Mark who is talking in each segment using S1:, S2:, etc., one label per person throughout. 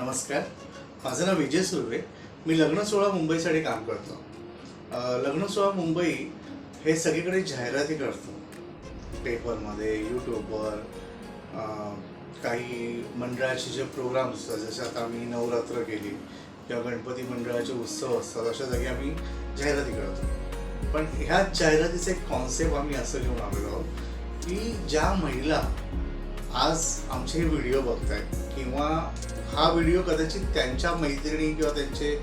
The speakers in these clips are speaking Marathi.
S1: नमस्कार. माझं नाव विजय सुर्वे. मी लग्न सोहळा मुंबईसाठी काम करतो. लग्न सोहळा मुंबई हे सगळीकडे जाहिराती करतो. पेपरमध्ये यूट्यूबवर काही मंडळाचे जे प्रोग्राम्स असतात जसे आता आम्ही नवरात्र केली किंवा गणपती मंडळाचे उत्सव असतात अशा जागी आम्ही जाहिराती करतो. पण ह्या जाहिरातीचं एक कॉन्सेप्ट आम्ही असं घेऊन आलेलो आहोत की ज्या महिला आज आमचे व्हिडिओ बघतायत किंवा हा व्हिडिओ कदाचित त्यांच्या मैत्रिणी किंवा त्यांचे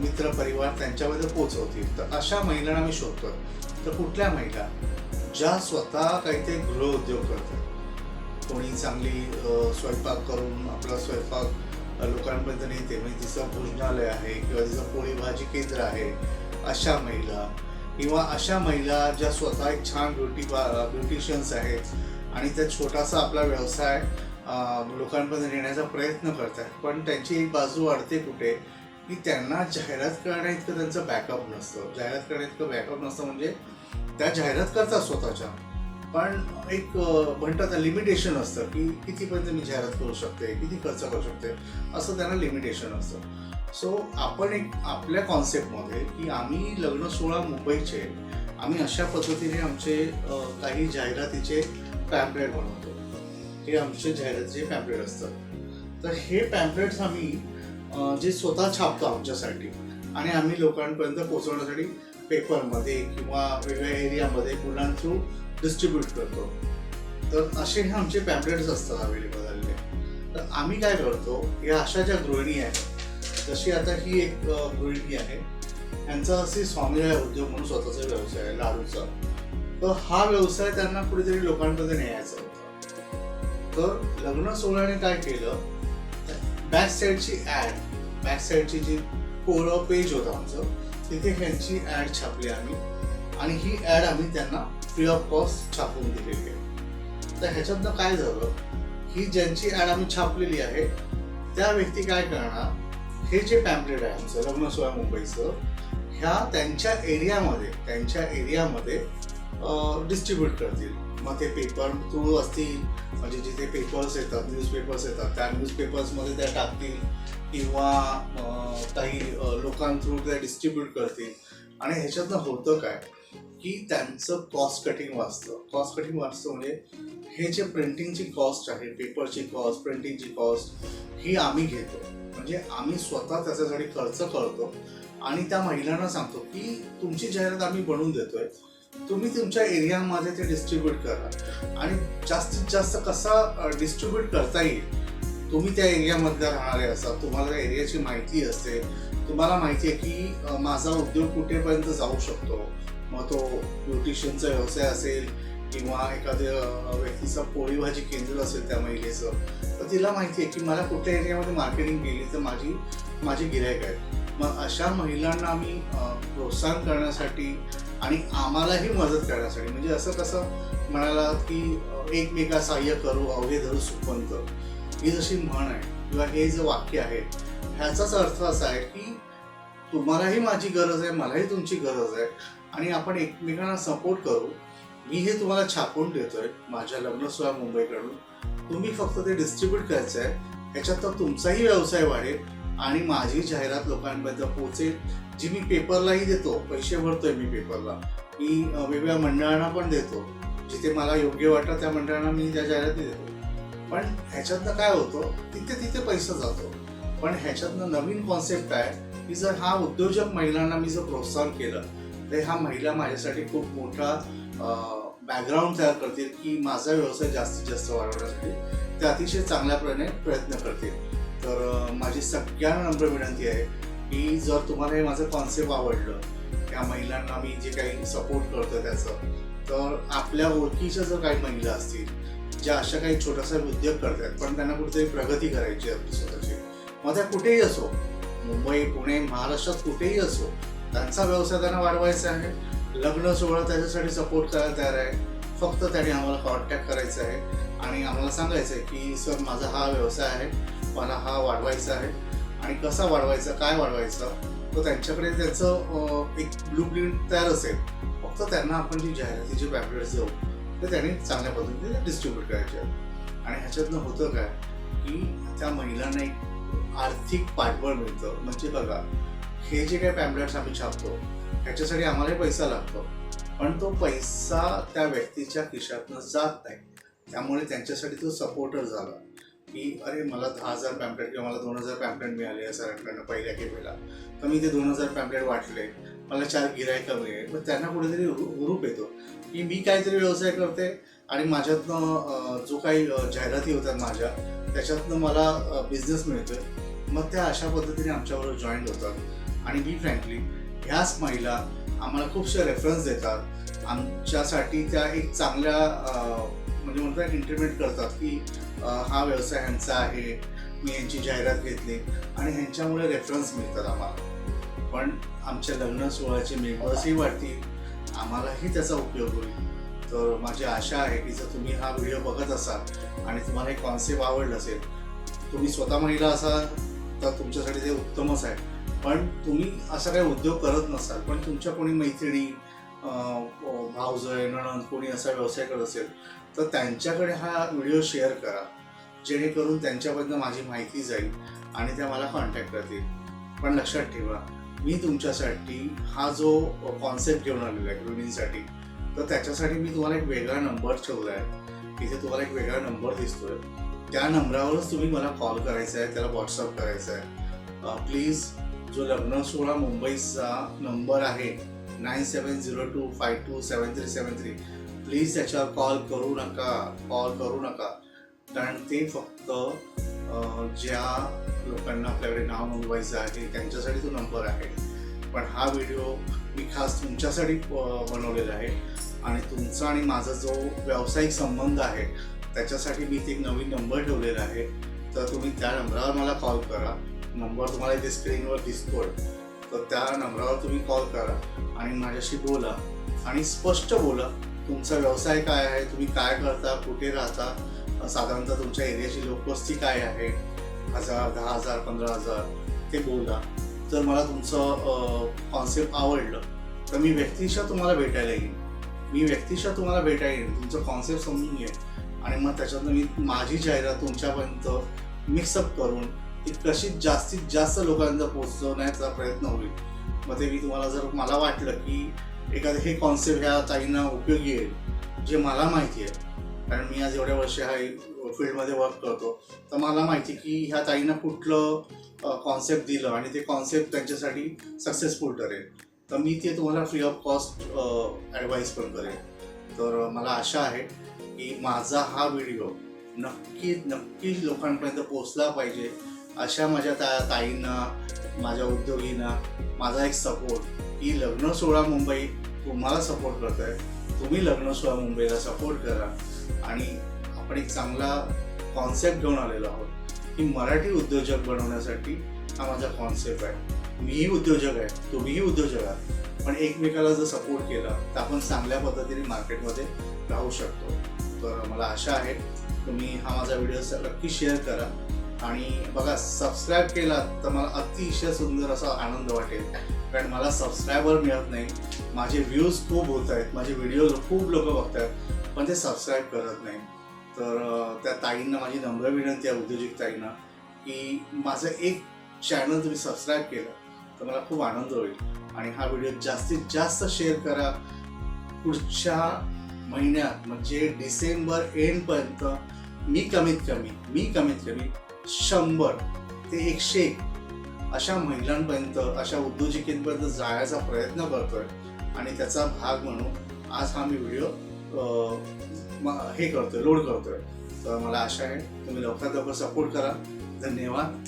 S1: मित्र परिवार त्यांच्यामध्ये पोचवतील. तर अशा महिलांना मी शोधतोय. तर कुठल्या महिला? ज्या स्वतः काहीतरी गृहउद्योग करतात. कोणी चांगली स्वयंपाक करून आपला स्वयंपाक लोकांपर्यंत नेते म्हणजे तिचं भोजनालय आहे किंवा तिचं पोळी भाजी केंद्र आहे अशा महिला किंवा अशा महिला ज्या स्वतः एक छान ब्युटी ब्युटिशियन्स आहेत आणि त्या छोटासा आपला व्यवसाय लोकांपर्यंत नेण्याचा प्रयत्न करतात पण त्यांची एक बाजू वाढते कुठे? की त्यांना जाहिरात करण्या इतकं त्यांचं बॅकअप नसतं. जाहिरात करण्या इतकं बॅकअप नसतं म्हणजे त्या जाहिरात करतात स्वतःच्या. पण एक म्हणतात लिमिटेशन असतं की कितीपर्यंत मी जाहिरात करू शकते किती खर्च करू शकते असं त्यांना लिमिटेशन असतं. सो आपण एक आपल्या कॉन्सेप्टमध्ये की आम्ही लग्न सोहळा मुंबईचे आम्ही अशा पद्धतीने आमचे काही जाहिरातीचे पॅम्पलेट बनवतो हे आमचे जाहिरातीचे पॅम्पलेट असतात. तर हे पॅम्पलेट्स आम्ही जे स्वतः छापतो आमच्यासाठी आणि आम्ही लोकांपर्यंत पोहोचवण्यासाठी पेपरमध्ये किंवा वेगवेगळ्या एरियामध्ये मुलां थ्रू डिस्ट्रीब्यूट करतो. तर असे हे आमचे पॅम्पलेट्स असतात अवेलेबल झालेले तर आम्ही काय करतो या अशा ज्या गृहिणी आहेत जशी आता ही एक गृहिणी आहे यांचा असे स्वामीराय उद्योग म्हणून स्वतःचा व्यवसाय आहे लाडूचा. तर हा व्यवसाय त्यांना कुठेतरी लोकांमध्ये न्यायचा होता. तर लग्न सोहळ्याने काय केलं? बॅक साईडची ॲड बॅक साईडची जी कोरं पेज होतं आमचं तिथे ह्यांची ॲड छापली आम्ही. आणि ही ॲड आम्ही त्यांना फ्री ऑफ कॉस्ट छापून दिलेली आहे. तर ह्याच्यातनं काय झालं? ही ज्यांची ॲड आम्ही छापलेली आहे त्या व्यक्ती काय करणार? हे जे पॅम्पलेट आहे आमचं लग्न सोहळा मुंबईचं ह्या त्यांच्या एरियामध्ये त्यांच्या एरियामध्ये डिस्ट्रीब्यूट करतील. मग ते पेपर थ्रू असतील म्हणजे जिथे पेपर्स येतात न्यूजपेपर्स येतात त्या न्यूजपेपर्समध्ये त्या टाकतील किंवा काही लोकांथ्रू त्या डिस्ट्रीब्यूट करतील. आणि ह्याच्यातनं होतं काय? की त्यांचं कॉस्ट कटिंग वाचतं. कॉस्ट कटिंग वाचतं म्हणजे हे जे प्रिंटिंगची कॉस्ट आहे पेपरची कॉस्ट प्रिंटिंगची कॉस्ट ही आम्ही घेतो. म्हणजे आम्ही स्वतः त्याच्यासाठी खर्च करतो आणि त्या महिलांना सांगतो की तुमची जाहिरात आम्ही बनवून देतोय. तुम्ही तुमच्या एरियामध्ये ते डिस्ट्रीब्यूट करा. आणि जास्तीत जास्त कसा डिस्ट्रीब्यूट करता येईल तुम्ही त्या एरियामध्ये राहणारे असाल तुम्हाला त्या एरियाची माहिती असते. तुम्हाला माहिती आहे की माझा उद्योग कुठेपर्यंत जाऊ शकतो? मग तो ब्युटिशियनचा व्यवसाय असेल किंवा एखाद्या व्यक्तीचं पोळी भाजी केंद्र असेल त्या महिलेचं तर तिला माहिती आहे की मला कुठल्या एरियामध्ये मार्केटिंग केली तर माझी माझी गिरायक आहे. मग अशा महिलांना आम्ही प्रोत्साहन करण्यासाठी आणि आम्हालाही मदत करण्यासाठी म्हणजे असं कसं म्हणाला की एकमेका सहाय्य करू अवघे धरू सुपंत ही जशी म्हण आहे किंवा हे जे वाक्य आहे ह्याचाच अर्थ असा आहे की तुम्हालाही माझी गरज आहे मलाही तुमची गरज आहे आणि आपण एकमेकांना सपोर्ट करू. मी हे तुम्हाला छापून देतोय माझ्या लग्न सोया मुंबईकडून. तुम्ही फक्त ते डिस्ट्रीब्यूट करायचं आहे. ह्याच्यात तर तुमचाही व्यवसाय वाढेल. आणि माझी जाहिरात लोकांपर्यंत पोहोचेल जी मी पेपरलाही देतो पैसे भरतोय मी पेपरला. मी वेगवेगळ्या मंडळांना पण देतो जिथे मला योग्य वाटतं त्या मंडळांना मी त्या जाहिराती देतो. पण ह्याच्यातनं काय होतं तिथे तिथे पैसा जातो. पण ह्याच्यातनं नवीन कॉन्सेप्ट आहे की जर हा उद्योजक महिलांना मी जर प्रोत्साहन केलं तर ह्या महिला माझ्यासाठी खूप मोठा बॅकग्राऊंड तयार करतील की माझा व्यवसाय जास्तीत जास्त वाढवण्यासाठी ते अतिशय चांगल्याप्रमाणे प्रयत्न करतील. तर माझी सगळ्यांना नम्र विनंती आहे की जर तुम्हाला हे माझं कॉन्सेप्ट आवडलं त्या महिलांना मी जे काही सपोर्ट करतो त्याचं तर आपल्या ओळखीच्या जर काही महिला असतील ज्या अशा काही छोटासा उद्योग करतात पण त्यांना कुठेतरी प्रगती करायची आहे आपली स्वतःची मग त्या कुठेही असो मुंबई पुणे महाराष्ट्रात कुठेही असो त्यांचा व्यवसाय त्यांना वाढवायचा आहे लग्न सोहळा त्याच्यासाठी सपोर्ट करायला तयार आहे फक्त त्याने आम्हाला कॉन्टॅक्ट करायचं आहे आणि आम्हाला सांगायचं आहे की सर माझा हा व्यवसाय आहे मला हा वाढवायचा आहे. आणि कसा वाढवायचा काय वाढवायचा तर त्यांच्याकडे त्याचं एक ब्लू प्रिंट तयार असेल. फक्त त्यांना आपण जी जाहिरातीचे पॅम्पलेट्स देऊ ते त्यांनी चांगल्या पद्धतीने डिस्ट्रीब्यूट करायचे आहेत. आणि ह्याच्यातनं होतं काय की त्या महिलांना एक आर्थिक पाठबळ मिळतं. म्हणजे बघा हे जे काही पॅम्पलेट्स आम्ही छापतो ह्याच्यासाठी आम्हालाही पैसा लागतो. पण तो पैसा त्या व्यक्तीच्या खिशातनं जात नाही. त्यामुळे त्यांच्यासाठी तो सपोर्टर झाला. की अरे मला दहा हजार पॅम्पलेट किंवा मला दोन हजार पॅम्पलेट मिळाले या सरांकडनं पहिल्या खेपेला तर मी ते दोन हजार पॅम्पलेट वाटले मला चार गिरायकं मिळेल मग त्यांना कुठेतरी रूप येतो की मी काहीतरी व्यवसाय करते आणि माझ्यातनं जो काही जाहिराती होतात माझ्या त्याच्यातनं मला बिझनेस मिळतोय. मग त्या अशा पद्धतीने आमच्याबरोबर जॉईन होतात. आणि मी फ्रँकली ह्याच महिला आम्हाला खूपशा रेफरन्स देतात. आमच्यासाठी त्या एक चांगल्या म्हणजे म्हणतात इंटरमेट करतात की हा व्यवसाय ह्यांचा आहे मी यांची जाहिरात घेतली आणि ह्यांच्यामुळे रेफरन्स मिळतात आम्हाला. पण आमच्या लग्न सोहळ्याचे मेंबर्सही वाढतील आम्हालाही त्याचा उपयोग होईल. तर माझी आशा आहे की जर तुम्ही हा व्हिडिओ बघत असाल आणि तुम्हाला हे कॉन्सेप्ट आवडलं असेल तुम्ही स्वतः महिला असाल तर तुमच्यासाठी ते उत्तमच आहे. पण तुम्ही असा काही उद्योग करत नसाल पण तुमच्या कोणी मैत्रिणी भावजय नणंद कोणी असा व्यवसाय करत असेल तर त्यांच्याकडे हा व्हिडिओ शेअर करा. जेणेकरून त्यांच्याबद्दल माझी माहिती जाईल आणि त्या मला कॉन्टॅक्ट करतील. पण लक्षात ठेवा मी तुमच्यासाठी हा जो कॉन्सेप्ट घेऊन आलेला आहे गृहिणींसाठी तर त्याच्यासाठी मी तुम्हाला एक वेगळा नंबर ठेवला आहे. इथे तुम्हाला एक वेगळा नंबर दिसतोय. त्या नंबरावरच तुम्ही मला कॉल करायचा आहे त्याला व्हॉट्सअप करायचा आहे प्लीज जो लग्न सोहळा मुंबईचा नंबर आहे nine seven zero two five two seven three seven three. Please त्याच्यावर कॉल करू नका कॉल करू नका. कारण ते फक्त ज्या लोकांना आपल्याकडे नाव नोंदवायचं आहे त्यांच्यासाठी तो नंबर आहे. पण हा व्हिडिओ मी खास तुमच्यासाठी बनवलेला आहे. आणि तुमचा आणि माझा जो व्यावसायिक संबंध आहे त्याच्यासाठी मी ते एक नवीन नंबर ठेवलेला आहे. तर तुम्ही त्या नंबरावर मला कॉल करा. नंबर तुम्हाला इथे स्क्रीनवर दिसतोय. तर त्या नंबरावर तुम्ही कॉल करा आणि माझ्याशी बोला आणि स्पष्ट बोला तुमचा व्यवसाय काय आहे तुम्ही काय करता कुठे राहता साधारणतः तुमच्या एरियाची लोकवस्ती काय आहे हजार दहा हजार पंधरा हजार ते बोला. जर मला तुमचं कॉन्सेप्ट आवडलं तर मी व्यक्तिशः तुम्हाला भेटायला येईन. मी व्यक्तिशः तुम्हाला भेटायला येईन. तुमचं कॉन्सेप्ट समजून घेईन आणि मग त्याच्यातून मी माझी जाहिरात तुमच्यापर्यंत मिक्सअप करून ती कशी जास्तीत जास्त लोकांना पोहोचवण्याचा प्रयत्न होईल. मग ते मी तुम्हाला जर मला वाटलं की एखादं हे कॉन्सेप्ट ह्या ताईंना उपयोगी येईल जे मला माहिती आहे. कारण मी आज एवढ्या वर्ष हा फील्डमध्ये वर्क करतो. तर मला माहिती की ह्या ताईंना कुठलं कॉन्सेप्ट दिलं आणि ते कॉन्सेप्ट त्यांच्यासाठी सक्सेसफुल ठरेल. तर मी ते तुम्हाला फ्री ऑफ कॉस्ट ॲडवाईस पण करेन तर मला आशा आहे की माझा हा व्हिडिओ नक्की नक्की लोकांपर्यंत पोचला पाहिजे. अशा माझ्या ता ताईंना माझ्या उद्योगींना माझा एक सपोर्ट की लग्न सोहळा मुंबई तुम्हाला सपोर्ट करत आहे तुम्ही लग्न सोहळा मुंबईला सपोर्ट करा. आणि आपण एक चांगला कॉन्सेप्ट घेऊन आलेलो आहोत. की मराठी उद्योजक बनवण्यासाठी हा माझा कॉन्सेप्ट आहे. मीही उद्योजक आहे. तुम्हीही उद्योजक आहात. पण एकमेकाला जर सपोर्ट केला तर आपण चांगल्या पद्धतीने मार्केटमध्ये राहू शकतो. तर मला आशा आहे तुम्ही हा माझा व्हिडिओ नक्की शेअर करा. आणि बघा सबस्क्राईब केला तर मला अतिशय सुंदर असा आनंद वाटेल. कारण मला सबस्क्रायबर मिळत नाही. माझे व्ह्यूज खूप होत आहेत. माझे व्हिडिओ खूप लोक बघत आहेत पण ते सबस्क्राईब करत नाही. तर त्या ताईंना माझी नम्र विनंती आहे उद्योजिक ताईंना की माझं एक चॅनल तुम्ही सबस्क्राईब केलं तर मला खूप आनंद होईल. आणि हा व्हिडिओ जास्तीत जास्त शेअर करा. पुढच्या महिन्यात म्हणजे डिसेंबर एंडपर्यंत मी कमीत कमी मी कमीत कमी शंभर ते एकशे एक अशा महिलांपर्यंत अशा उद्योजकींपर्यंत जायचा प्रयत्न करतोय. आणि त्याचा भाग म्हणून आज हा मी व्हिडिओ म- हे करतोय लोड करतोय. तर मला आशा आहे तुम्ही लवकरात लवकर सपोर्ट करा. धन्यवाद.